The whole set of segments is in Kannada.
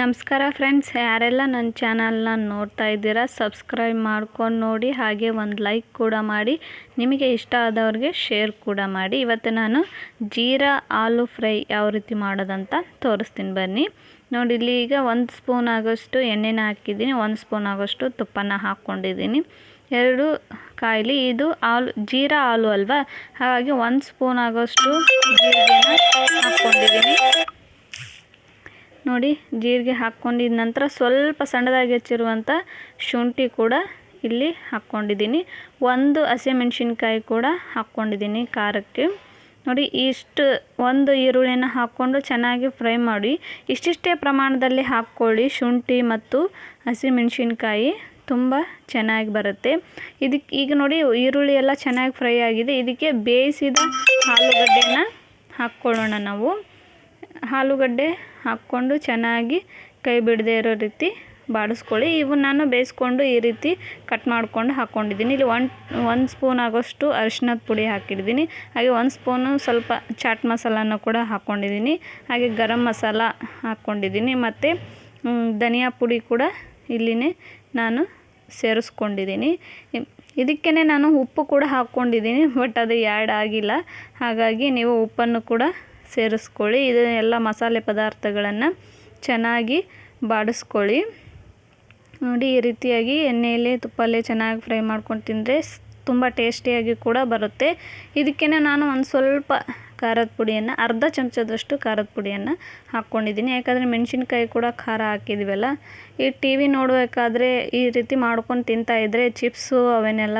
ನಮಸ್ಕಾರ ಫ್ರೆಂಡ್ಸ್ ಯಾರೆಲ್ಲ ನನ್ನ ಚಾನಲ್ನ ನೋಡ್ತಾ ಇದ್ದೀರಾ ಸಬ್ಸ್ಕ್ರೈಬ್ ಮಾಡ್ಕೊಂಡು ನೋಡಿ, ಹಾಗೆ ಒಂದು ಲೈಕ್ ಕೂಡ ಮಾಡಿ, ನಿಮಗೆ ಇಷ್ಟ ಆದವ್ರಿಗೆ ಶೇರ್ ಕೂಡ ಮಾಡಿ. ಇವತ್ತು ನಾನು ಜೀರಾ ಆಲೂ ಫ್ರೈ ಯಾವ ರೀತಿ ಮಾಡೋದಂತ ತೋರಿಸ್ತೀನಿ ಬನ್ನಿ. ನೋಡಿ, ಇಲ್ಲಿ ಈಗ ಒಂದು ಸ್ಪೂನ್ ಆಗೋಷ್ಟು ಎಣ್ಣೆನ ಹಾಕಿದ್ದೀನಿ, ಒಂದು ಸ್ಪೂನ್ ಆಗೋಷ್ಟು ತುಪ್ಪನ ಹಾಕ್ಕೊಂಡಿದ್ದೀನಿ. ಎರಡು ಕಾಯಿಲಿ ಇದು ಆಲು, ಜೀರಾ ಆಲೂ ಅಲ್ವಾ? ಹಾಗಾಗಿ ಒಂದು ಸ್ಪೂನ್ ಆಗೋಷ್ಟು ಜೀರಿಗೆನ ಹಾಕ್ಕೊಂಡಿದ್ದೀನಿ. ನೋಡಿ, ಜೀರಿಗೆ ಹಾಕ್ಕೊಂಡಿದ ನಂತರ ಸ್ವಲ್ಪ ಸಣ್ಣದಾಗಿ ಹೆಚ್ಚಿರುವಂಥ ಶುಂಠಿ ಕೂಡ ಇಲ್ಲಿ ಹಾಕ್ಕೊಂಡಿದ್ದೀನಿ. ಒಂದು ಹಸಿಮೆಣ್ಸಿನ್ಕಾಯಿ ಕೂಡ ಹಾಕ್ಕೊಂಡಿದ್ದೀನಿ ಖಾರಕ್ಕೆ. ನೋಡಿ, ಇಷ್ಟು ಒಂದು ಈರುಳ್ಳಿನ ಹಾಕ್ಕೊಂಡು ಚೆನ್ನಾಗಿ ಫ್ರೈ ಮಾಡಿ, ಇಷ್ಟಿಷ್ಟೇ ಪ್ರಮಾಣದಲ್ಲಿ ಹಾಕ್ಕೊಳ್ಳಿ. ಶುಂಠಿ ಮತ್ತು ಹಸಿಮೆಣ್ಸಿನ್ಕಾಯಿ ತುಂಬ ಚೆನ್ನಾಗಿ ಬರುತ್ತೆ. ಇದಕ್ಕೆ ಈಗ ನೋಡಿ, ಈರುಳ್ಳಿ ಎಲ್ಲ ಚೆನ್ನಾಗಿ ಫ್ರೈ ಆಗಿದೆ. ಇದಕ್ಕೆ ಬೇಯಿಸಿದ ಆಲೂಗಡ್ಡೆನ ಹಾಕ್ಕೊಳ್ಳೋಣ ನಾವು. ಆಲೂಗಡ್ಡೆ ಹಾಕ್ಕೊಂಡು ಚೆನ್ನಾಗಿ ಕೈ ಬಿಡದೆ ಇರೋ ರೀತಿ ಬಾಡಿಸ್ಕೊಳ್ಳಿ. ಇವು ನಾನು ಬೇಯಿಸ್ಕೊಂಡು ಈ ರೀತಿ ಕಟ್ ಮಾಡ್ಕೊಂಡು ಹಾಕ್ಕೊಂಡಿದ್ದೀನಿ ಇಲ್ಲಿ ಒನ್ ಒಂದು ಸ್ಪೂನ್ ಆಗೋಷ್ಟು ಅರಿಶಿನದ ಪುಡಿ ಹಾಕಿದ್ದೀನಿ ಹಾಗೆ ಒಂದು ಸ್ಪೂನು ಸ್ವಲ್ಪ ಚಾಟ್ ಮಸಾಲನ ಕೂಡ ಹಾಕ್ಕೊಂಡಿದ್ದೀನಿ ಹಾಗೆ ಗರಂ ಮಸಾಲ ಹಾಕ್ಕೊಂಡಿದ್ದೀನಿ ಮತ್ತು ಧನಿಯಾ ಪುಡಿ ಕೂಡ ಇಲ್ಲಿನೇ ನಾನು ಸೇರಿಸ್ಕೊಂಡಿದ್ದೀನಿ. ಇದಕ್ಕೇ ನಾನು ಉಪ್ಪು ಕೂಡ ಹಾಕ್ಕೊಂಡಿದ್ದೀನಿ ಬಟ್ ಅದು ಆ್ಯಡ್ ಆಗಿಲ್ಲ. ಹಾಗಾಗಿ ನೀವು ಉಪ್ಪನ್ನು ಕೂಡ ಸೇರಿಸ್ಕೊಳ್ಳಿ. ಇದನ್ನೆಲ್ಲ ಮಸಾಲೆ ಪದಾರ್ಥಗಳನ್ನು ಚೆನ್ನಾಗಿ ಬಾಡಿಸ್ಕೊಳ್ಳಿ. ನೋಡಿ, ಈ ರೀತಿಯಾಗಿ ಎಣ್ಣೆಯಲ್ಲಿ ತುಪ್ಪಲ್ಲೇ ಚೆನ್ನಾಗಿ ಫ್ರೈ ಮಾಡ್ಕೊಂಡು ತಿಂದರೆ ತುಂಬ ಟೇಸ್ಟಿಯಾಗಿ ಕೂಡ ಬರುತ್ತೆ. ಇದಕ್ಕೇ ನಾನು ಒಂದು ಸ್ವಲ್ಪ ಖಾರದ ಪುಡಿಯನ್ನು, ಅರ್ಧ ಚಮಚದಷ್ಟು ಖಾರದ ಪುಡಿಯನ್ನು ಹಾಕ್ಕೊಂಡಿದ್ದೀನಿ. ಯಾಕಂದರೆ ಮೆಣಸಿನ್ಕಾಯಿ ಕೂಡ ಖಾರ ಹಾಕಿದ್ವಲ್ಲ, ಈ ಟಿ ವಿ ನೋಡಬೇಕಾದ್ರೆ ಈ ರೀತಿ ಮಾಡ್ಕೊಂಡು ತಿಂತಾಯಿದ್ರೆ ಚಿಪ್ಸು ಅವನ್ನೆಲ್ಲ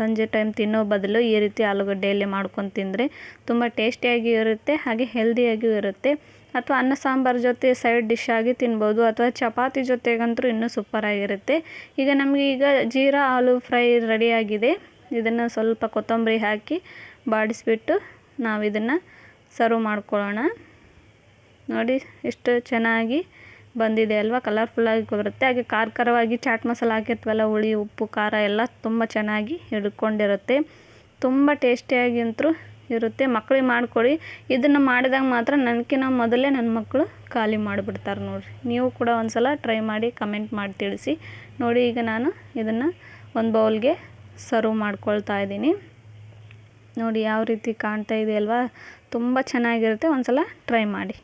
ಸಂಜೆ ಟೈಮ್ ತಿನ್ನೋ ಬದಲು ಈ ರೀತಿ ಆಲೂಗಡ್ಡೆಯಲ್ಲಿ ಮಾಡ್ಕೊಂಡು ತಿಂದರೆ ತುಂಬ ಟೇಸ್ಟಿಯಾಗಿ ಇರುತ್ತೆ, ಹಾಗೆ ಹೆಲ್ದಿಯಾಗಿಯೂ ಇರುತ್ತೆ. ಅಥವಾ ಅನ್ನ ಸಾಂಬಾರು ಜೊತೆ ಸೈಡ್ ಡಿಶ್ ಆಗಿ ತಿನ್ಬೋದು, ಅಥವಾ ಚಪಾತಿ ಜೊತೆಗಂತೂ ಇನ್ನೂ ಸೂಪರಾಗಿರುತ್ತೆ ಈಗ ನಮಗೆ ಈಗ ಜೀರಾ, ಆಲೂ ಫ್ರೈ ರೆಡಿಯಾಗಿದೆ ಇದನ್ನು ಸ್ವಲ್ಪ ಕೊತ್ತಂಬರಿ ಹಾಕಿ ಬಾಡಿಸ್ಬಿಟ್ಟು ನಾವು ಇದನ್ನು ಸರ್ವ್ ಮಾಡ್ಕೊಳ್ಳೋಣ. ನೋಡಿ, ಎಷ್ಟು ಚೆನ್ನಾಗಿ ಬಂದಿದೆ ಅಲ್ವಾ? ಕಲರ್ಫುಲ್ಲಾಗಿ ಬರುತ್ತೆ. ಹಾಗೆ ಖಾರ ಖಾರವಾಗಿ ಚಾಟ್ ಮಸಾಲ ಹಾಕಿರ್ತೀವಲ್ಲ, ಹುಳಿ, ಉಪ್ಪು, ಖಾರ ಎಲ್ಲ ತುಂಬ ಚೆನ್ನಾಗಿ ಹಿಡ್ಕೊಂಡಿರುತ್ತೆ. ತುಂಬ ಟೇಸ್ಟಿಯಾಗಿ ಅಂತೂ ಇರುತ್ತೆ. ಮಕ್ಕಳಿಗೆ ಮಾಡಿಕೊಡಿ. ಇದನ್ನು ಮಾಡಿದಾಗ ಮಾತ್ರ ನನಗಿನ್ನ ಮೊದಲೇ ನನ್ನ ಮಕ್ಕಳು ಖಾಲಿ ಮಾಡಿಬಿಡ್ತಾರೆ ನೋಡಿರಿ. ನೀವು ಕೂಡ ಒಂದು ಸಲ ಟ್ರೈ ಮಾಡಿ ಕಮೆಂಟ್ ಮಾಡಿ ತಿಳಿಸಿ. ನೋಡಿ, ಈಗ ನಾನು ಇದನ್ನು ಒಂದು ಬೌಲ್ಗೆ ಸರ್ವ್ ಮಾಡ್ಕೊಳ್ತಾ ಇದ್ದೀನಿ. ನೋಡಿ ಯಾವ ರೀತಿ ಕಾಣ್ತಾ ಇದೆ ಅಲ್ವಾ ತುಂಬ ಚೆನ್ನಾಗಿರುತ್ತೆ. ಒಂದು ಸಲ ಟ್ರೈ ಮಾಡಿ.